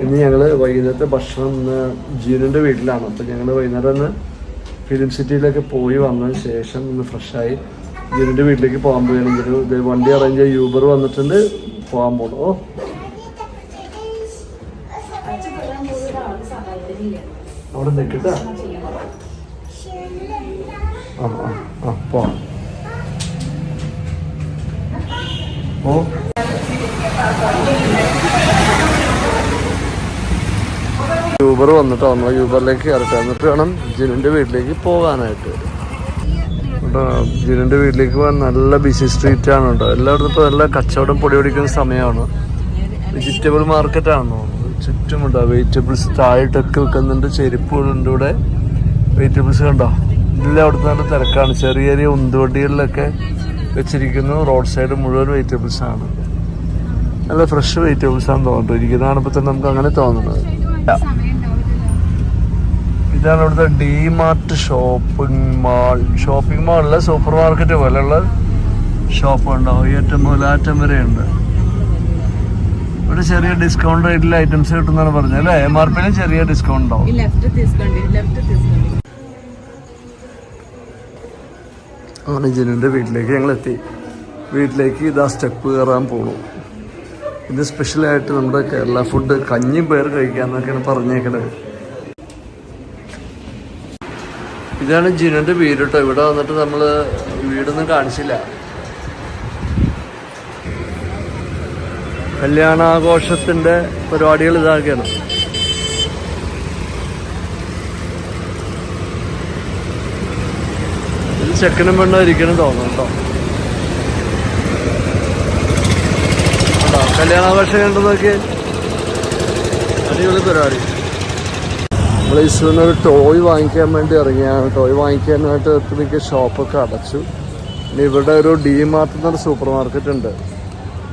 ഇന്ന് ഞങ്ങൾ വൈകുന്നേരത്തെ ഭക്ഷണം ഇന്ന് ജീനുന്റെ വീട്ടിലാണ്. അപ്പോൾ ഞങ്ങൾ വൈകുന്നേരം ഒന്ന് ഫിലിം സിറ്റിയിലൊക്കെ പോയി വന്നതിന് ശേഷം ഒന്ന് ഫ്രഷായി ജീവന്റെ വീട്ടിലേക്ക് പോകാൻ പോയാണെങ്കിൽ ഇത് വണ്ടി അറേഞ്ച് ചെയ്ത് യൂബർ വന്നിട്ടുണ്ട് പോകാൻ പോകണം ഓ. അവിടെ നിൽക്കട്ടാ ആ ആ ആ പോവാം. ഓ. യൂബർ വന്നിട്ടോ നമ്മൾ യൂബറിലേക്ക് കയറട്ടെ എന്നിട്ട് വേണം ജിനുവിന്റെ വീട്ടിലേക്ക് പോകാനായിട്ട്. കേട്ടോ ജിനുവിന്റെ വീട്ടിലേക്ക് പോകാൻ നല്ല ബിസി സ്ട്രീറ്റ് ആണ് കേട്ടോ. എല്ലായിടത്തും ഇപ്പോൾ നല്ല കച്ചവടം പൊടി പിടിക്കുന്ന സമയമാണ്. വെജിറ്റബിൾ മാർക്കറ്റാണെന്ന് തോന്നുന്നു. ചുറ്റുമുണ്ടോ വെജിറ്റബിൾസ് താഴെട്ടൊക്കെ വെക്കുന്നുണ്ട് ചെരുപ്പുകളുണ്ട് ഇവിടെ. വെജിറ്റബിൾസ് കണ്ടോ? എല്ലായിടത്തും നല്ല തിരക്കാണ്. ചെറിയ ചെറിയ ഉന്തുവണ്ടികളിലൊക്കെ വെച്ചിരിക്കുന്നു. റോഡ് സൈഡ് മുഴുവൻ വെജിറ്റബിൾസ് ആണ്. നല്ല ഫ്രഷ് വെജിറ്റബിൾസ് ആണെന്ന് തോന്നുന്നുണ്ട് ഇരിക്കുന്നതാണ് ഇപ്പോൾ തന്നെ നമുക്ക് അങ്ങനെ തോന്നുന്നത്. ഇതാണ് ഇവിടുത്തെ ഡിമാർട്ട് ഷോപ്പിംഗ് മാൾ ഷോപ്പിംഗ് മാളല്ല സൂപ്പർ മാർക്കറ്റ് പോലെയുള്ള ഷോപ്പ് ഉണ്ടാവും ഏറ്റവും മുതലാറ്റം വരെ ഉണ്ട് ഇവിടെ ചെറിയ ഡിസ്കൗണ്ട് റേറ്റിൽ ഐറ്റംസ് കിട്ടുന്നാണ് പറഞ്ഞത് അല്ലേ? എം ആർ പിന്നെ ചെറിയ ഡിസ്കൗണ്ട് ഉണ്ടാവും. അങ്ങനെ ജനുവിന്റെ വീട്ടിലേക്ക് ഞങ്ങൾ എത്തി വീട്ടിലേക്ക് ഇതാ സ്റ്റെപ്പ് കയറാൻ പോകും ഇത് സ്പെഷ്യലായിട്ട് നമ്മുടെ കേരള ഫുഡ് കഞ്ഞിയും പേർ കഴിക്കാന്നൊക്കെയാണ് പറഞ്ഞേക്കുന്നത് ഇതാണ് ജിനുവിന്റെ വീട് കേട്ടോ. ഇവിടെ വന്നിട്ട് നമ്മൾ വീടൊന്നും കാണിച്ചില്ല. കല്യാണാഘോഷത്തിന്റെ പരിപാടികൾ ഇതാക്കിയാണ്. ഇത് ചെക്കനും പെണ്ണും ഇരിക്കണം തോന്നുന്നു കേട്ടോ? കല്യാണാഘോഷം കണ്ടു നോക്കി അടിപൊളി പരിപാടി. നമ്മൾ ഒരു ടോയ് വാങ്ങിക്കാൻ വേണ്ടി ഇറങ്ങിയാണ്. ടോയ് വാങ്ങിക്കാനായിട്ട് ഒട്ടുമിക്ക ഷോപ്പൊക്കെ അടച്ചു. ഇനി ഇവിടെ ഒരു ഡി മാർട്ട് എന്നൊരു സൂപ്പർ മാർക്കറ്റ് ഉണ്ട്.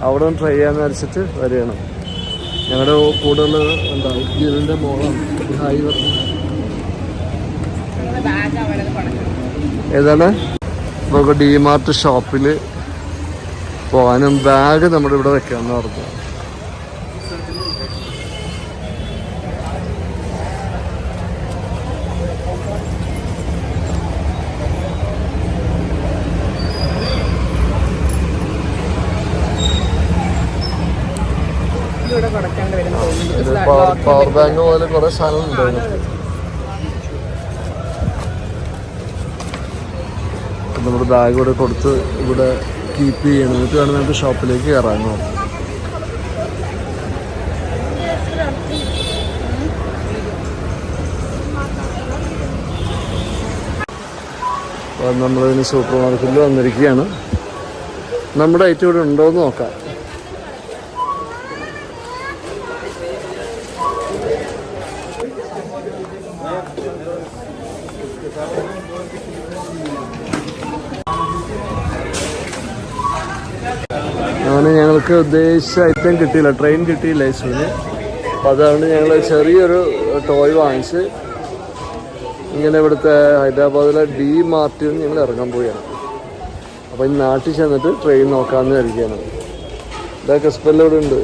അവിടെ ഒന്ന് ട്രൈ ചെയ്യാൻ വെച്ചിട്ട് വരികയാണ്. ഞങ്ങളുടെ കൂടുതൽ എന്താ ഇതിന്റെ മോളാണ്. ഏതാണ്? നമുക്ക് ഡി മാർട്ട് ഷോപ്പിൽ പോകാനും ബാഗ് നമ്മുടെ ഇവിടെ വെക്കാമെന്ന് പറഞ്ഞു. പവർ ബാങ്ക് പോലെ കുറേ സാധനങ്ങൾ ഉണ്ടായിരുന്നു നമ്മുടെ ബാഗ് ഇവിടെ കൊടുത്ത് ഇവിടെ കീപ്പ് ചെയ്യണം. എന്നിട്ട് വേണം നമുക്ക് ഷോപ്പിലേക്ക് കയറാൻ നോക്കാം നമ്മളിതിന് സൂപ്പർ മാർക്കറ്റിൽ വന്നിരിക്കുകയാണ്. നമ്മുടെ ഐറ്റം ഇവിടെ ഉണ്ടോ എന്ന് നോക്കാം. ഞങ്ങൾക്ക് ഉദ്ദേശിച്ച ഐറ്റം കിട്ടിയില്ല. ട്രെയിൻ കിട്ടിയില്ല യേശുവിന്. അപ്പോൾ അതുകൊണ്ട് ഞങ്ങൾ ചെറിയൊരു ടോയ് വാങ്ങിച്ച് ഇങ്ങനെ ഇവിടുത്തെ ഹൈദരാബാദിലെ ഡി മാർട്ടിൽ നിന്ന് ഞങ്ങൾ ഇറങ്ങാൻ പോവുകയാണ്. അപ്പോൾ ഇനി നാട്ടിൽ ചെന്നിട്ട് ട്രെയിൻ നോക്കാമെന്ന് വിചാരിക്കുകയാണ്. ഇതൊക്കെ സ്പെല്ല് ഉണ്ട്.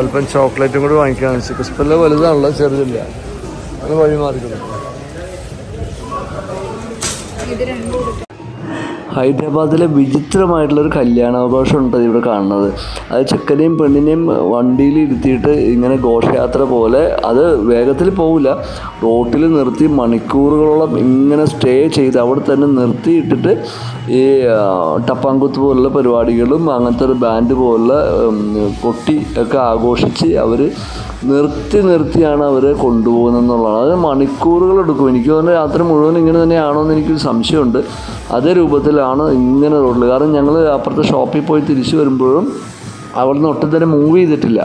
അല്പം ചോക്ലേറ്റും കൂടി വാങ്ങിക്കാമെന്ന് വെച്ചു ക്രിസ്പെല്ല് വലുതാണല്ലോ ചെറുതില്ല. അത് വഴി മാറിക്കുന്നു ഹൈദരാബാദിലെ വിചിത്രമായിട്ടുള്ളൊരു കല്യാണാഘോഷം ഉണ്ട് ഇവിടെ കാണുന്നത്. അത് ചെക്കനെയും പെണ്ണിനെയും വണ്ടിയിൽ ഇരുത്തിയിട്ട് ഇങ്ങനെ ഘോഷയാത്ര പോലെ അത് വേഗത്തിൽ പോവില്ല. റോട്ടിൽ നിർത്തി മണിക്കൂറുകളോളം ഇങ്ങനെ സ്റ്റേ ചെയ്ത് അവിടെ തന്നെ നിർത്തിയിട്ടിട്ട് ഈ ടപ്പാങ്കുത്ത് പോലുള്ള പരിപാടികളും അങ്ങനത്തെ ഒരു ബാൻഡ് പോലുള്ള കൊട്ടി ഒക്കെ ആഘോഷിച്ച് അവർ നിർത്തി നിർത്തിയാണ് അവരെ കൊണ്ടുപോകുന്നത് എന്നുള്ളതാണ് അത് മണിക്കൂറുകൾ എടുക്കും. എനിക്ക് തോന്നുന്നു രാത്രി മുഴുവൻ ഇങ്ങനെ തന്നെയാണോ എന്ന് എനിക്കൊരു സംശയമുണ്ട്. അതേ രൂപത്തിലാണ് ഇങ്ങനെ റോഡിൽ കാരണം ഞങ്ങൾ അപ്പുറത്തെ ഷോപ്പിൽ പോയി തിരിച്ചു വരുമ്പോഴും അവിടുന്ന് ഒട്ടും തന്നെ മൂവ് ചെയ്തിട്ടില്ല.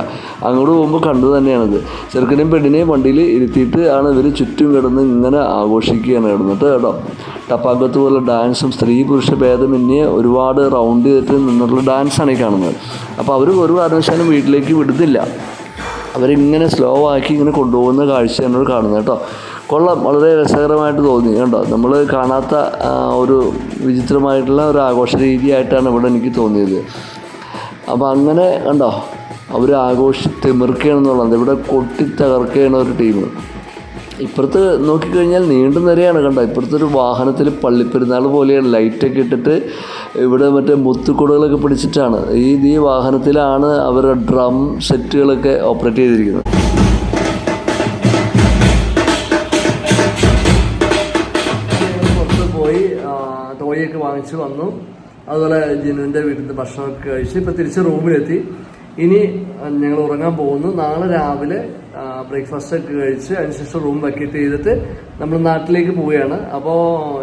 അങ്ങോട്ട് പോകുമ്പോൾ കണ്ടു തന്നെയാണിത്. ചെറുക്കനെയും പെണ്ണിനെയും വണ്ടിയിൽ ഇരുത്തിയിട്ട് ആണ് ഇവർ ചുറ്റും കിടന്ന് ഇങ്ങനെ ആഘോഷിക്കുകയാണ് കിടന്നിട്ട് കേട്ടോ. ടപ്പാക്കത്ത് പോലെ ഡാൻസും സ്ത്രീ പുരുഷ ഭേദമന്യേ ഒരുപാട് റൗണ്ട് ചെയ്തിട്ട് നിന്നുള്ള ഡാൻസാണ് ഈ കാണുന്നത്. അപ്പോൾ അവർ ഒരു കാരണവശാലും വീട്ടിലേക്ക് വിടുന്നില്ല. അവരിങ്ങനെ സ്ലോ ആക്കി ഇങ്ങനെ കൊണ്ടുപോകുന്ന കാഴ്ച എന്നോട് കാണുന്നത് കേട്ടോ. കൊള്ളാം. വളരെ രസകരമായിട്ട് തോന്നി കേട്ടോ നമ്മൾ കാണാത്ത ഒരു വിചിത്രമായിട്ടുള്ള ഒരു ആഘോഷ രീതിയായിട്ടാണ് ഇവിടെ എനിക്ക് തോന്നിയത്. അപ്പോൾ അങ്ങനെ കണ്ടോ അവർ ആഘോഷി തിമിർക്കുകയാണെന്നുള്ളത് ഇവിടെ കൊട്ടി തകർക്കുകയാണ് ഒരു ടീം. ഇപ്പുറത്ത് നോക്കിക്കഴിഞ്ഞാൽ നീണ്ടു നിരയാണ് കണ്ട. ഇപ്പുറത്തെ ഒരു വാഹനത്തിൽ പള്ളിപ്പെരുന്നാൾ പോലെയാണ് ലൈറ്റൊക്കെ ഇട്ടിട്ട് ഇവിടെ മറ്റേ മുത്തുക്കുടകളൊക്കെ പിടിച്ചിട്ടാണ്. ഈ ഈ വാഹനത്തിലാണ് അവരുടെ ഡ്രം സെറ്റുകളൊക്കെ ഓപ്പറേറ്റ് ചെയ്തിരിക്കുന്നത്. പുറത്ത് പോയി ടോയൊക്കെ വാങ്ങിച്ചു വന്നു. അതുപോലെ ജിനുവിന്റെ വീട്ടിൽ നിന്ന് ഭക്ഷണമൊക്കെ കഴിച്ച് ഇപ്പം തിരിച്ച് റൂമിലെത്തി ഇനി ഞങ്ങൾ ഉറങ്ങാൻ പോകുന്നു. നാളെ രാവിലെ ബ്രേക്ക്ഫാസ്റ്റ് ഒക്കെ കഴിച്ച് അതിനുശേഷം റൂം വെക്കേറ്റ് ചെയ്തിട്ട് നമ്മൾ നാട്ടിലേക്ക് പോവുകയാണ്. അപ്പോൾ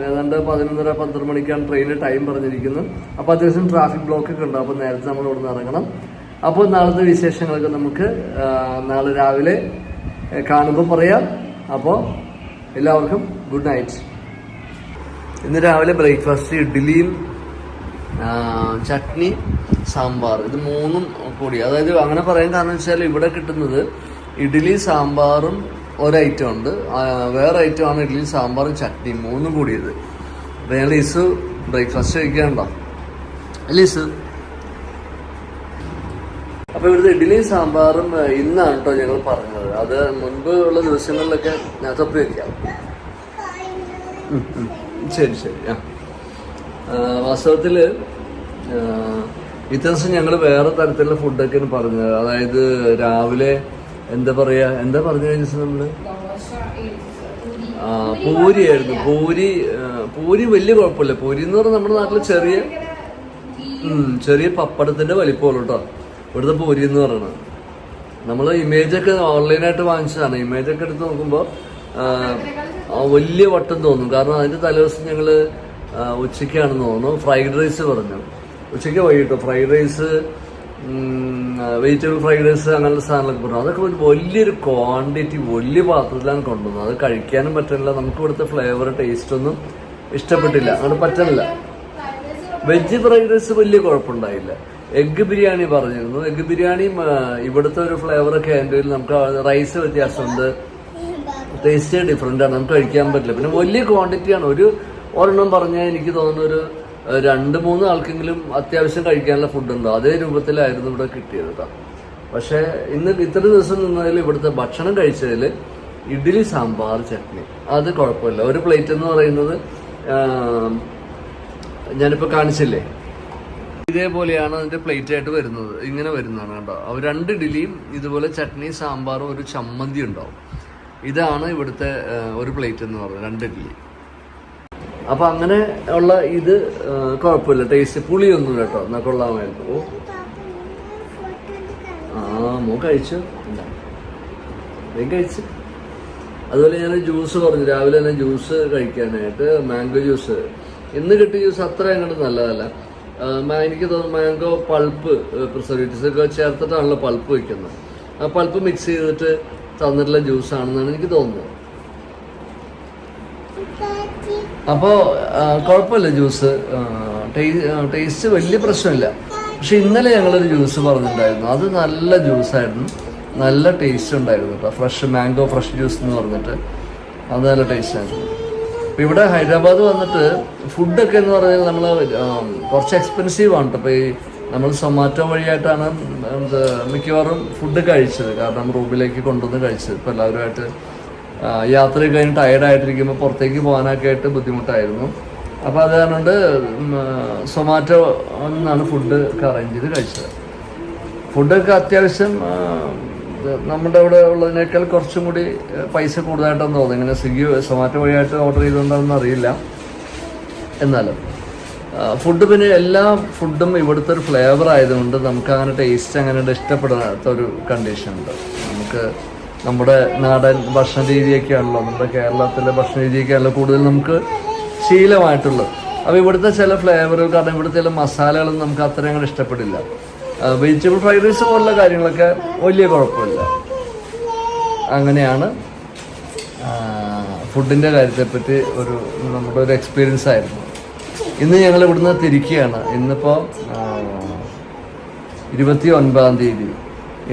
ഏതാണ്ട് പതിനൊന്നര പന്ത്രണ്ട് മണിക്കാണ് ട്രെയിനിന് ടൈം പറഞ്ഞിരിക്കുന്നത് അപ്പോൾ അത്യാവശ്യം ട്രാഫിക് ബ്ലോക്ക് ഒക്കെ ഉണ്ട്. അപ്പോൾ നേരത്തെ നമ്മൾ ഇവിടെ നിന്ന് ഇറങ്ങണം. അപ്പോൾ നാളത്തെ വിശേഷങ്ങളൊക്കെ നമുക്ക് നാളെ രാവിലെ കാണുമ്പോൾ പറയാം. അപ്പോൾ എല്ലാവർക്കും ഗുഡ് നൈറ്റ് ഇന്ന് രാവിലെ ബ്രേക്ക്ഫാസ്റ്റ് ഇഡ്ഡലിയും ചട്നി സാമ്പാർ. ഇത് മൂന്നും കൂടി. അതായത് അങ്ങനെ പറയാൻ കാരണം വെച്ചാൽ ഇവിടെ കിട്ടുന്നത് ഇഡ്ഡലി സാമ്പാറും ഒരു ഐറ്റം ഉണ്ട്. വേറെ ഐറ്റം ആണ് ഇഡ്ഡലി സാമ്പാറും ചട്നി മൂന്നും കൂടിയത്. അപ്പം ഞാൻ ബ്രേക്ക്ഫാസ്റ്റ് കഴിക്കാനുണ്ടോ ഇസ് അപ്പോൾ ഇവിടുത്തെ ഇഡ്ഡലി സാമ്പാറും ഇന്നാണ് കേട്ടോ ഞങ്ങൾ പറഞ്ഞത്. അത് മുൻപ് ഉള്ള ദിവസങ്ങളിലൊക്കെ ഞാൻ തപ്പി വയ്ക്കാം. ശരി ശരി. ആ. വാസ്തവത്തിൽ ദിവസം ഞങ്ങൾ വേറെ തരത്തിലുള്ള ഫുഡൊക്കെയാണ് പറഞ്ഞത്. അതായത് രാവിലെ എന്താ പറയാ? എന്താ പറഞ്ഞു കഴിഞ്ഞ ദിവസം നമ്മൾ? ആ പൂരിയായിരുന്നു പൂരി പൂരി വലിയ കുഴപ്പമില്ല. പൂരി എന്ന് പറഞ്ഞാൽ നമ്മുടെ നാട്ടിൽ ചെറിയ ചെറിയ പപ്പടത്തിന്റെ വലിപ്പമുള്ളൂ കേട്ടോ ഇവിടുത്തെ പൂരി എന്ന് പറയുന്നത് നമ്മൾ ഇമേജൊക്കെ ഓൺലൈനായിട്ട് വാങ്ങിച്ചതാണ്. ഇമേജൊക്കെ എടുത്ത് നോക്കുമ്പോൾ വലിയ വട്ടം തോന്നും. കാരണം അതിന്റെ തലേദിവസം ഞങ്ങൾ ഉച്ചയ്ക്കാണെന്ന് തോന്നുന്നു. ഫ്രൈഡ് റൈസ് പറഞ്ഞു. ഉച്ചയ്ക്ക് വൈകിട്ടോ? Fried rice vegetable fried rice അങ്ങനെയുള്ള സാധനങ്ങളൊക്കെ പറഞ്ഞു അതൊക്കെ ഒരു വലിയൊരു ക്വാണ്ടിറ്റി വലിയ പാത്രത്തിലാണ് കൊണ്ടുവന്നത്. അത് കഴിക്കാനും പറ്റുന്നില്ല നമുക്ക് ഇവിടുത്തെ ഫ്ലേവർ ടേസ്റ്റ് ഒന്നും ഇഷ്ടപ്പെട്ടില്ല. അങ്ങോട്ട് പറ്റുന്നില്ല വെജ് ഫ്രൈഡ് റൈസ് വലിയ കുഴപ്പമുണ്ടായില്ല. എഗ്ഗ് ബിരിയാണി പറഞ്ഞിരുന്നു. എഗ്ഗ് ബിരിയാണി ഇവിടുത്തെ ഒരു ഫ്ലേവറൊക്കെ അതിന്റെ കയ്യിൽ നമുക്ക് റൈസ് വ്യത്യാസമുണ്ട്. ടേസ്റ്റ് ഡിഫറെന്റ് ആണ്. നമുക്ക് കഴിക്കാൻ പറ്റില്ല. പിന്നെ വലിയ ക്വാണ്ടിറ്റിയാണ് ഒരു ഒരെണ്ണം പറഞ്ഞാൽ എനിക്ക് തോന്നുന്നു ഒരു ആ, രണ്ട് മൂന്ന് ആൾക്കെങ്കിലും അത്യാവശ്യം കഴിക്കാനുള്ള ഫുഡ് ഉണ്ടോ. അതേ രൂപത്തിലായിരുന്നു ഇവിടെ കിട്ടിയത് കേട്ടോ പക്ഷേ ഇന്ന് ഇത്ര ദിവസം നിന്നതിൽ ഇവിടുത്തെ ഭക്ഷണം കഴിച്ചതിൽ ഇഡ്ഡലി സാമ്പാർ ചട്നി. അത് കുഴപ്പമില്ല. ഒരു പ്ലേറ്റ് എന്ന് പറയുന്നത് ഞാനിപ്പോൾ കാണിച്ചില്ലേ? ഇതേപോലെയാണ് അതിന്റെ പ്ലേറ്റ് ആയിട്ട് വരുന്നത്. ഇങ്ങനെ വരുന്നതാണ് കേട്ടോ അവർ രണ്ട് ഇഡ്ഡലിയും ഇതുപോലെ ചട്നി സാമ്പാറും ഒരു ചമ്മന്തി ഉണ്ടാവും. ഇതാണ് ഇവിടുത്തെ ഒരു പ്ലേറ്റ് എന്ന് പറയുന്നത് രണ്ട് ഇഡ്ഡലി. അപ്പൊ അങ്ങനെ ഉള്ള ഇത് കുഴപ്പമില്ല. ടേസ്റ്റ് പുളിയൊന്നും കേട്ടോ. എന്നാ കൊള്ളാമായിരുന്നു. ഓ. ആ മോ കഴിച്ചു. കഴിച്ചു. അതുപോലെ ഞാൻ ജ്യൂസ് പറഞ്ഞു. രാവിലെ തന്നെ ജ്യൂസ് കഴിക്കാനായിട്ട് മാംഗോ ജ്യൂസ്. ഇന്ന് കിട്ടിയ ജ്യൂസ് അത്ര അങ്ങോട്ട് നല്ലതല്ല. എനിക്ക് തോന്നുന്നു മാംഗോ പൾപ്പ് പ്രിസർവേറ്റീവ്സ് ഒക്കെ ചേർത്തിട്ടാണല്ലോ പൾപ്പ് വയ്ക്കുന്നത്. ആ പൾപ്പ് മിക്സ് ചെയ്തിട്ട് തന്നിട്ടുള്ള ജ്യൂസ് ആണെന്നാണ് എനിക്ക് തോന്നുന്നത്. അപ്പോൾ കുഴപ്പമില്ല ജ്യൂസ്. ടേസ്റ്റ് വലിയ പ്രശ്നമില്ല. പക്ഷെ ഇന്നലെ ഞങ്ങളൊരു ജ്യൂസ് പറഞ്ഞിട്ടുണ്ടായിരുന്നു. അത് നല്ല ജ്യൂസായിരുന്നു. നല്ല ടേസ്റ്റ് ഉണ്ടായിരുന്നു കേട്ടോ. ഫ്രഷ് മാംഗോ ഫ്രഷ് ജ്യൂസ് എന്ന് പറഞ്ഞിട്ട്. അത് നല്ല ടേസ്റ്റ് ആയിരുന്നു. ഇപ്പം ഇവിടെ ഹൈദരാബാദ് വന്നിട്ട് ഫുഡൊക്കെ എന്ന് പറഞ്ഞാൽ നമ്മൾ കുറച്ച് എക്സ്പെൻസീവ് ആണ് ഇപ്പോൾ ഈ നമ്മൾ സൊമാറ്റോ വഴിയായിട്ടാണ് മിക്കവാറും ഫുഡ് കഴിച്ചത്. കാരണം റൂമിലേക്ക് കൊണ്ടുവന്ന് കഴിച്ചത്. ഇപ്പോൾ എല്ലാവരുമായിട്ട് യാത്രയൊക്കെ കഴിഞ്ഞ് ടയർഡായിട്ടിരിക്കുമ്പോൾ പുറത്തേക്ക് പോകാനൊക്കെ ആയിട്ട് ബുദ്ധിമുട്ടായിരുന്നു. അപ്പോൾ അത് കാരണം സൊമാറ്റോ എന്നാണ് ഫുഡ് അറേഞ്ച് ചെയ്ത് കഴിച്ചത്. ഫുഡൊക്കെ അത്യാവശ്യം നമ്മുടെ ഇവിടെ ഉള്ളതിനേക്കാൾ കുറച്ചും കൂടി പൈസ കൂടുതലായിട്ടാണ് തോന്നുന്നു. ഇങ്ങനെ സ്വിഗ്ഗി സൊമാറ്റോ വഴിയായിട്ട് ഓർഡർ ചെയ്തുകൊണ്ടാണെന്ന് അറിയില്ല. എന്നാലും ഫുഡ് പിന്നെ എല്ലാ ഫുഡും ഇവിടുത്തെ ഒരു ഫ്ലേവർ ആയതുകൊണ്ട് നമുക്ക് അങ്ങനെ ടേസ്റ്റ് അങ്ങനെ ഇഷ്ടപ്പെടാത്ത ഒരു കണ്ടീഷൻ ഉണ്ട്. നമുക്ക് നമ്മുടെ നാടൻ ഭക്ഷണ രീതിയൊക്കെയാണല്ലോ. നമ്മുടെ കേരളത്തിലെ ഭക്ഷണ രീതിയൊക്കെയാണല്ലോ കൂടുതൽ നമുക്ക് ശീലമായിട്ടുള്ളത്. അപ്പോൾ ഇവിടുത്തെ ചില ഫ്ലേവറുകൾ കാരണം ഇവിടുത്തെ ചില മസാലകളും നമുക്ക് അത്രയും അങ്ങോട്ട് ഇഷ്ടപ്പെടില്ല. വെജിറ്റബിൾ ഫ്രൈഡ് റൈസ് പോലുള്ള കാര്യങ്ങളൊക്കെ വലിയ കുഴപ്പമില്ല. അങ്ങനെയാണ് ഫുഡിന്റെ കാര്യത്തെപ്പറ്റി ഒരു നമ്മുടെ ഒരു എക്സ്പീരിയൻസ് ആയിരുന്നു. ഇന്ന് ഞങ്ങൾ ഇവിടുന്ന് തിരിക്കുകയാണ്. ഇന്നിപ്പോൾ ഇരുപത്തി ഒൻപതാം തീയതി.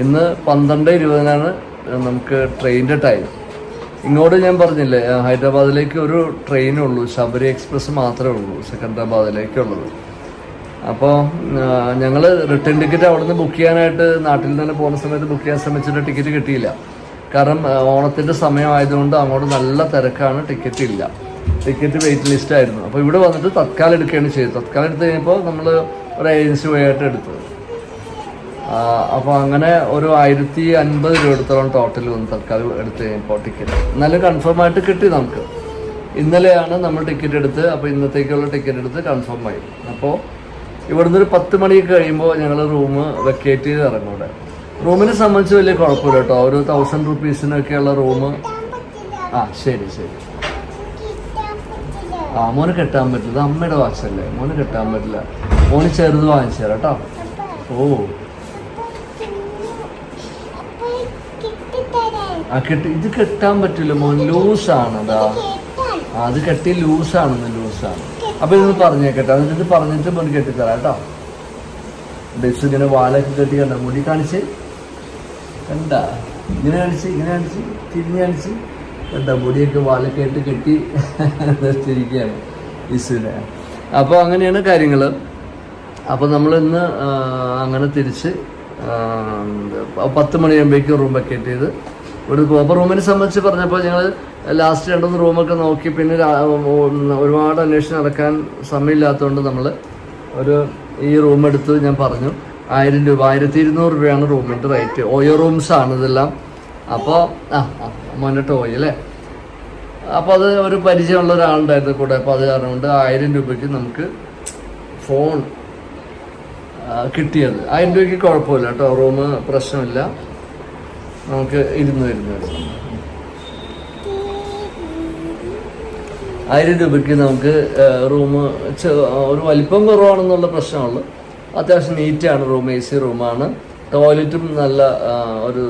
ഇന്ന് പന്ത്രണ്ട് ഇരുപതിനാണ് നമുക്ക് ട്രെയിനിന്റെ ടൈം ഇങ്ങോട്ട് ഞാൻ പറഞ്ഞില്ലേ ഹൈദരാബാദിലേക്ക് ഒരു ട്രെയിനുള്ളൂ ശബരി എക്സ്പ്രസ് മാത്രമേ ഉള്ളൂ സെക്കൻഡറാബാദിലേക്കുള്ളത് അപ്പോൾ ഞങ്ങൾ റിട്ടേൺ ടിക്കറ്റ് അവിടെ നിന്ന് ബുക്ക് ചെയ്യാനായിട്ട് നാട്ടിൽ തന്നെ പോകുന്ന സമയത്ത് ബുക്ക് ചെയ്യാൻ ശ്രമിച്ചിട്ട് ടിക്കറ്റ് കിട്ടിയില്ല. കാരണം ഓണത്തിന്റെ സമയമായതുകൊണ്ട് അങ്ങോട്ട് നല്ല തിരക്കാണ് ടിക്കറ്റ് ഇല്ല. ടിക്കറ്റ് വെയിറ്റ് ലിസ്റ്റ് ആയിരുന്നു. അപ്പോൾ ഇവിടെ വന്നിട്ട് തത്കാലം എടുക്കുകയാണ് ചെയ്തത്. തത്കാലം എടുത്ത് കഴിഞ്ഞപ്പോൾ നമ്മൾ ഒരു ഏജൻസി വഴിയായിട്ട് എടുത്തത്. അപ്പോൾ അങ്ങനെ ഒരു ആയിരത്തി അൻപത് രൂപ എടുത്തോളം ടോട്ടൽ വന്ന് തൽക്കാലം എടുത്ത് കഴിഞ്ഞപ്പോൾ ടിക്കറ്റ് എന്നാലും കൺഫേം ആയിട്ട് കിട്ടി നമുക്ക്. ഇന്നലെയാണ് നമ്മൾ ടിക്കറ്റ് എടുത്ത് അപ്പോൾ ഇന്നത്തേക്കുള്ള ടിക്കറ്റ് എടുത്ത് കൺഫേം ആയി. അപ്പോൾ ഇവിടുന്ന് ഒരു പത്ത് മണിക്ക് കഴിയുമ്പോൾ ഞങ്ങൾ റൂം വെക്കേറ്റ് ചെയ്ത് ഇറങ്ങും ഇവിടെ റൂമിനെ സംബന്ധിച്ച് വലിയ കുഴപ്പമില്ല കേട്ടോ. ഒരു തൗസൻഡ് റുപ്പീസിനൊക്കെയുള്ള റൂം ആ ശരി ശരി. ആ മോന് കെട്ടാൻ പറ്റില്ല. അമ്മയുടെ വാച്ചല്ലേ മോന് കെട്ടാൻ പറ്റില്ല. മോന് ചെറുത് വാങ്ങിച്ചു തരാം കേട്ടോ. ഓ. ആ കെട്ടി ഇത് കെട്ടാൻ പറ്റില്ല മോൻ ലൂസാണ് അതാ അത് കെട്ടി ലൂസാണെന്ന് ലൂസാണ്. അപ്പൊ ഇതൊന്ന് പറഞ്ഞേക്കട്ടെ എന്നിട്ട് ഇത് പറഞ്ഞിട്ട് മോൻ കെട്ടിത്തരാം കേട്ടോ. ഡ്രസ് ഇങ്ങനെ വാലൊക്കെ കെട്ടി കണ്ട? മുടി കാണിച്ച്? കണ്ട? ഇങ്ങനെ കാണിച്ച് ഇങ്ങനെ കാണിച്ച് തിരിഞ്ഞ് കാണിച്ച്. കണ്ട? മുടിയൊക്കെ വാലൊക്കെ ആയിട്ട് കെട്ടി നിർത്തിയിരിക്കുകയാണ് ഇസുവിനെ അപ്പോൾ അങ്ങനെയാണ് കാര്യങ്ങൾ അപ്പോൾ നമ്മൾ ഇന്ന് അങ്ങനെ തിരിച്ച് പത്ത് മണിയാകുമ്പോഴേക്കും റൂം വെക്കേറ്റ് ചെയ്ത് ഇവിടെ പോകും റൂമിനെ സംബന്ധിച്ച് പറഞ്ഞപ്പോൾ ഞങ്ങൾ ലാസ്റ്റ് രണ്ടൊന്ന് റൂമൊക്കെ നോക്കി. പിന്നെ ഒരുപാട് അന്വേഷണം നടക്കാൻ സമയമില്ലാത്തതുകൊണ്ട് നമ്മൾ ഒരു ഈ റൂം എടുത്ത് ഞാൻ പറഞ്ഞു. ആയിരം രൂപ ആയിരത്തി ഇരുന്നൂറ് രൂപയാണ് റൂമിന്റെ റേറ്റ് ഓയോ റൂംസ് ആണ് ഇതെല്ലാം. അപ്പോൾ ആ മോനെ ടോയ് അല്ലേ? അപ്പോൾ അത് ഒരു പരിചയമുള്ള ഒരാളുണ്ടായിരുന്നു കൂടെ. അപ്പോൾ അത് കാരണം കൊണ്ട് ആയിരം രൂപയ്ക്ക് നമുക്ക് ഫോൺ കിട്ടിയത്. ആയിരം രൂപയ്ക്ക് കുഴപ്പമില്ല കേട്ടോ. റൂം പ്രശ്നമില്ല. നമുക്ക് ഇരുന്ന് ഇരുന്ന് ആയിരം രൂപയ്ക്ക് നമുക്ക് റൂം ഒരു വലിപ്പം കുറവാണെന്നുള്ള പ്രശ്നമുള്ളൂ. അത്യാവശ്യം നീറ്റാണ് റൂം എ സി റൂമാണ്. ടോയ്ലറ്റും നല്ല ഒരു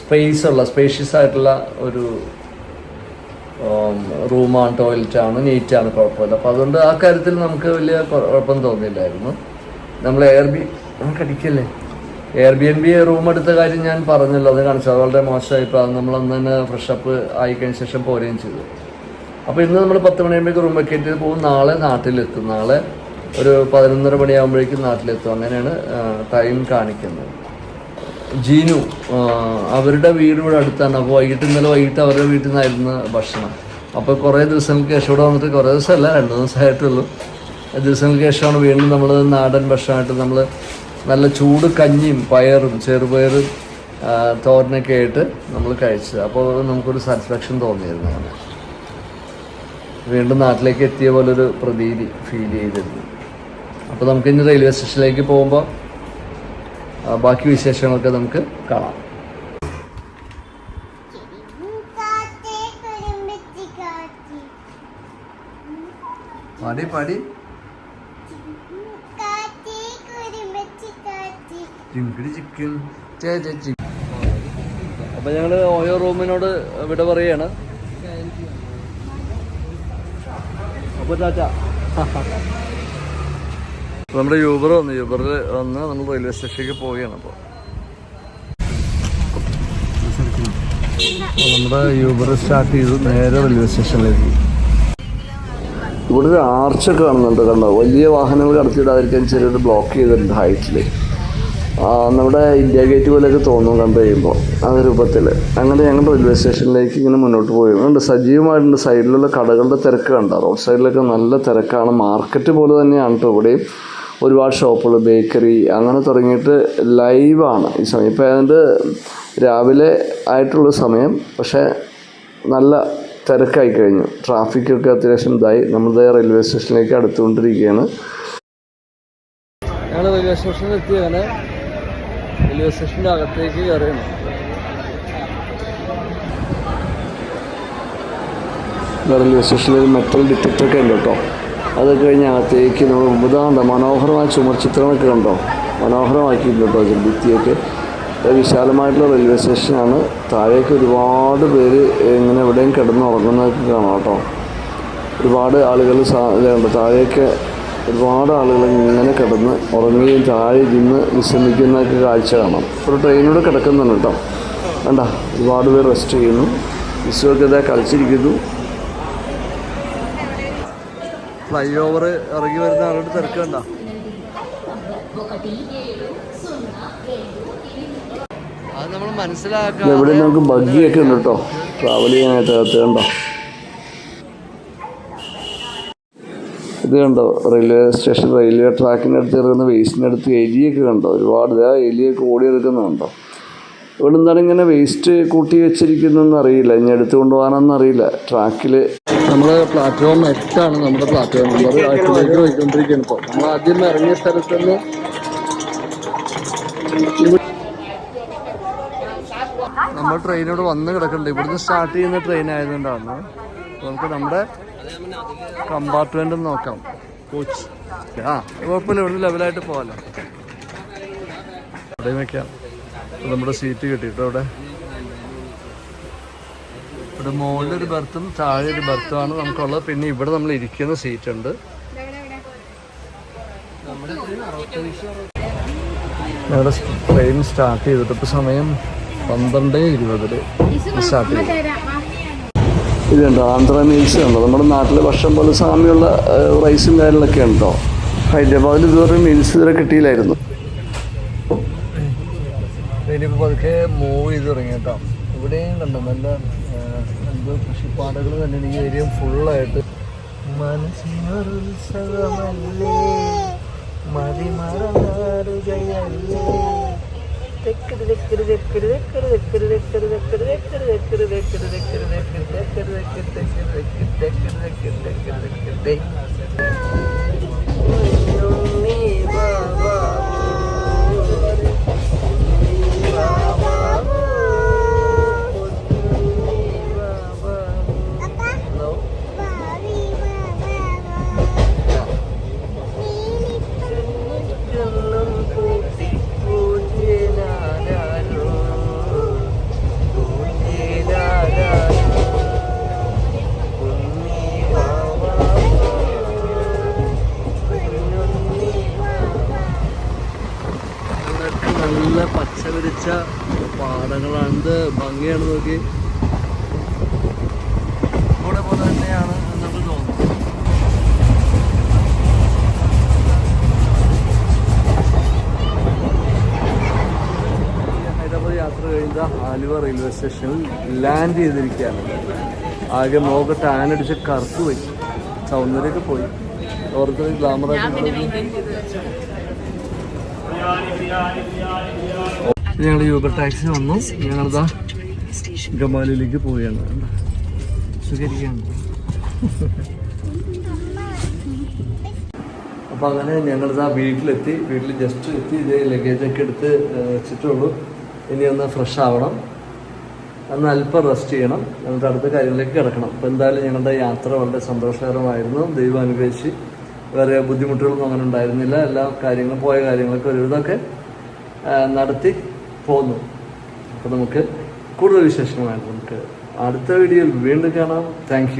സ്പേസ് ഉള്ള സ്പേഷ്യസ് ആയിട്ടുള്ള ഒരു റൂമാണ് ടോയ്ലറ്റാണ് നീറ്റാണ് കുഴപ്പമില്ല. അപ്പോൾ അതുകൊണ്ട് ആ കാര്യത്തിൽ നമുക്ക് വലിയ കുഴപ്പം തോന്നിയില്ലായിരുന്നു. നമ്മൾ എയർ ബി നമുക്ക് അടിക്കല്ലേ Airbnb room എടുത്ത കാര്യം ഞാൻ പറഞ്ഞല്ലോ. അത് കാണിച്ചു. അത് വളരെ മോശമായി. അത് നമ്മൾ അന്ന് തന്നെ ഫ്രഷപ്പ് ആയിക്കഴിഞ്ഞ ശേഷം പോരുകയും ചെയ്തു. അപ്പോൾ ഇന്ന് നമ്മൾ പത്ത് മണിയാകുമ്പോഴേക്ക് റൂം വെക്കേറ്റ് പോകും. നാളെ നാട്ടിലെത്തും. നാളെ ഒരു പതിനൊന്നര മണിയാകുമ്പോഴേക്കും നാട്ടിലെത്തും. അങ്ങനെയാണ് ടൈം കാണിക്കുന്നത്. ജീനു അവരുടെ വീട് ഇവിടെ അടുത്താണ്. അപ്പോൾ വൈകിട്ട് ഇന്നലെ വൈകിട്ട് അവരുടെ വീട്ടിൽ നിന്നായിരുന്നു ഭക്ഷണം. അപ്പോൾ കുറേ ദിവസങ്ങൾക്ക് ശേഷം ഇവിടെ വന്നിട്ട് കുറേ ദിവസമല്ല രണ്ട് ദിവസമായിട്ടുള്ളൂ. ദിവസങ്ങൾക്ക് ശേഷമാണ് വീണ്ടും നമ്മൾ നാടൻ ഭക്ഷണമായിട്ട് നമ്മൾ നല്ല ചൂട് കഞ്ഞിയും പയറും ചെറുപയറും തോരനൊക്കെ ആയിട്ട് നമ്മൾ കഴിച്ചത്. അപ്പോൾ നമുക്കൊരു സാറ്റിസ്ഫാക്ഷൻ തോന്നിയിരുന്നു അങ്ങനെ വീണ്ടും നാട്ടിലേക്ക് എത്തിയ പോലൊരു പ്രതീതി ഫീൽ ചെയ്തിരുന്നു. അപ്പോൾ നമുക്ക് ഇനി റെയിൽവേ സ്റ്റേഷനിലേക്ക് പോകുമ്പോൾ ബാക്കി വിശേഷങ്ങളൊക്കെ നമുക്ക് കാണാം. പാടി പാടി. ചിക്കൻ ചേ ചേ ചി. അപ്പം ഞങ്ങൾ ഓയോ റൂമിനോട് വിട പറയാണ്. അപ്പോൾ അപ്പോൾ നമ്മുടെ യൂബർ വന്നു. യൂബറിൽ വന്ന് നമ്മൾ റെയിൽവേ സ്റ്റേഷനിലേക്ക് പോവുകയാണ് അപ്പോൾ നമ്മുടെ യൂബർ സ്റ്റാർട്ട് ചെയ്ത് നേരെ റെയിൽവേ സ്റ്റേഷനിലേക്ക് ഇവിടെ ഒരു ആർച്ചൊക്കെ കാണുന്നുണ്ട് കണ്ടോ? വലിയ വാഹനങ്ങൾ കടത്തിയിടാതിരിക്കാൻ ചെറിയൊരു ബ്ലോക്ക് ചെയ്തിട്ടുണ്ട് ഹൈറ്റിൽ നമ്മുടെ ഇന്ത്യ ഗേറ്റ് പോലെയൊക്കെ തോന്നും കണ്ടു കഴിയുമ്പോൾ ആ രൂപത്തിൽ അങ്ങനെ ഞങ്ങൾ റെയിൽവേ സ്റ്റേഷനിലേക്ക് ഇങ്ങനെ മുന്നോട്ട് പോയിട്ടുണ്ട് സജീവമായിട്ടുണ്ട്. സൈഡിലുള്ള കടകളുടെ തിരക്ക് കണ്ട? റോഡ് സൈഡിലൊക്കെ നല്ല തിരക്കാണ്. മാർക്കറ്റ് പോലെ തന്നെയാണ് കേട്ടോ ഇവിടെയും. ഒരുപാട് ഷോപ്പുകൾ ബേക്കറി അങ്ങനെ തുടങ്ങിയിട്ട് ലൈവാണ് ഈ സമയം ഇപ്പോൾ ഏതാണ്ട് രാവിലെ ആയിട്ടുള്ള സമയം. പക്ഷേ നല്ല തിരക്കായി കഴിഞ്ഞു. ട്രാഫിക്കൊക്കെ അത്യാവശ്യം ഇതായി. നമ്മുടെ റെയിൽവേ സ്റ്റേഷനിലേക്ക് അടുത്തുകൊണ്ടിരിക്കുകയാണ്. ഞങ്ങൾ റെയിൽവേ സ്റ്റേഷനിൽ എത്തിയാണ് റെയിൽവേ സ്റ്റേഷന്റെ അകത്തേക്ക് കയറിയാണ് റെയിൽവേ സ്റ്റേഷനിൽ ഒരു മെറ്റൽ ഡിറ്റക്ടറൊക്കെ ഉണ്ട് കേട്ടോ. അത് കഴിഞ്ഞ് അകത്തേക്ക് നമ്മൾ ഉപതാണ്ട മനോഹരമായ ചുമർ ചിത്രമൊക്കെ കണ്ടോ? മനോഹരമാക്കിയിട്ടുണ്ട് കേട്ടോ ഭിത്തിയൊക്കെ. വിശാലമായിട്ടുള്ള റെയിൽവേ സ്റ്റേഷനാണ് താഴേക്ക് ഒരുപാട് പേര് ഇങ്ങനെ എവിടെയും കിടന്നുറങ്ങുന്നതൊക്കെ കാണാം കേട്ടോ. ഒരുപാട് ആളുകൾ സാ- താഴേക്ക് ഒരുപാട് ആളുകൾ ഇങ്ങനെ കിടന്ന് ഉറങ്ങുകയും താഴെ ഇരുന്ന് വിശ്രമിക്കുന്നതൊക്കെ കാഴ്ച കാണാം. ഒരു ട്രെയിനിലൂടെ കിടക്കുന്നുണ്ട് കേട്ടോ. വേണ്ട ഒരുപാട് പേർ റെസ്റ്റ് ചെയ്യുന്നു. വിശ്വമൊക്കെ ഇതാ കളിച്ചിരിക്കുന്നു. ഫ്ലൈ ഓവർ ഇറങ്ങി വരുന്ന ആളുടെ തിരക്ക് കണ്ട. ഇവിടെ നമുക്ക് ബഗ്ഗിയൊക്കെ ഉണ്ട് കേട്ടോ. ട്രാവൽ ചെയ്യാനായിട്ട് അകത്ത് കണ്ടോ. ഇത് കണ്ടോ? റെയിൽവേ സ്റ്റേഷൻ റെയിൽവേ ട്രാക്കിന്റെ അടുത്ത് ഇറങ്ങുന്ന വേസ്റ്റിന്റെ അടുത്ത് എലിയൊക്കെ കണ്ടോ? ഒരുപാട് ആ എലിയൊക്കെ ഓടി എടുക്കുന്നുണ്ടോ ഇവിടെ എന്താണ് ഇങ്ങനെ വേസ്റ്റ് കൂട്ടി വെച്ചിരിക്കുന്നതെന്ന് അറിയില്ല. ഇനി എടുത്തു കൊണ്ടുപോകാനൊന്നും അറിയില്ല. ട്രാക്കിൽ നമ്മൾ പ്ലാറ്റ്ഫോം എട്ടാണ് നമ്മുടെ പ്ലാറ്റ്ഫോം നമ്പർ എട്ടിലേക്ക് പോയിക്കൊണ്ടിരിക്കുകയാണ് ഇപ്പോൾ നമ്മൾ ആദ്യം ഇറങ്ങിയ സ്ഥലത്ത് നിന്ന് നമ്മൾ ട്രെയിനോട് വന്ന് കിടക്കുന്നുണ്ട്. ഇവിടുന്ന് സ്റ്റാർട്ട് ചെയ്യുന്ന ട്രെയിൻ ആയതുകൊണ്ടാണ്. നമുക്ക് നമ്മുടെ കമ്പാർട്ട്മെന്റ് നോക്കാം. കോച്ച് ആ കുഴപ്പമില്ല ഇവിടെ ലെവലായിട്ട് പോകാമല്ലോ അവിടെ നിൽക്കാം നമ്മുടെ സീറ്റ് കിട്ടിട്ടോ അവിടെ? ഇവിടെ മുകളിൽ ഒരു ബർത്തും താഴെ ഒരു ബർത്തുമാണ് നമുക്കുള്ളത്. പിന്നെ ഇവിടെ നമ്മൾ ഇരിക്കുന്ന സീറ്റ് ഉണ്ട്. ഞങ്ങളുടെ ട്രെയിൻ സ്റ്റാർട്ട് ചെയ്തിട്ട് ഇപ്പോൾ സമയം പന്ത്രണ്ട് ഇരുപതിൽ സ്റ്റാർട്ട് ചെയ്തു. ഇതുണ്ടോ? ആന്ധ്ര മീൽസ് ഉണ്ടോ? നമ്മുടെ നാട്ടിലെ വർഷം പോലെ സാമ്യമുള്ള റൈസും കാര്യങ്ങളൊക്കെ ഉണ്ടോ? ഹൈദരാബാദിൽ ഇതുവരെ മീൽസ് ഇതുവരെ കിട്ടിയില്ലായിരുന്നു. ഇനിയിപ്പോൾ പതുക്കെ ഫുള്ളായിട്ട് മനസ്സിനൊരുത്സവമല്ലേ സ്റ്റേഷനിൽ ലാൻഡ് ചെയ്തിരിക്കുകയാണ്. ആകെ മുഖം ആനടിച്ച് കറുത്തു പോയി. സൗന്ദര്യമൊക്കെ പോയി. ഓർത്ത് ഗ്ലാമറായിട്ട് ഞങ്ങൾ യൂബർ ടാക്സി വന്നു. ഞങ്ങളിതാ ഗമാലിലേക്ക് പോവുകയാണ്. സ്വീകരിക്കുകയാണ് അപ്പോൾ അങ്ങനെ ഞങ്ങളിതാ വീട്ടിലെത്തി. വീട്ടിൽ ജസ്റ്റ് എത്തി. ഇതേ ലഗേജൊക്കെ എടുത്ത് വെച്ചിട്ടുള്ളൂ ഇനി ഒന്ന് ഫ്രഷ് ആവണം. അന്ന് അല്പം റെസ്റ്റ് ചെയ്യണം. എന്നിട്ട് അടുത്ത കാര്യങ്ങളിലേക്ക് കിടക്കണം. അപ്പോൾ എന്തായാലും ഞങ്ങളുടെ യാത്ര വളരെ സന്തോഷകരമായിരുന്നു. ദൈവം അനുഗ്രഹിച്ച് വേറെ ബുദ്ധിമുട്ടുകളൊന്നും അങ്ങനെ ഉണ്ടായിരുന്നില്ല. എല്ലാ കാര്യങ്ങളും പോയ കാര്യങ്ങളൊക്കെ ഒരുവിധമൊക്കെ നടത്തി പോന്നു. അപ്പോൾ നമുക്ക് കൂടുതൽ വിശേഷമായിരുന്നു നമുക്ക് അടുത്ത വീഡിയോയിൽ വീണ്ടും കാണാം. താങ്ക്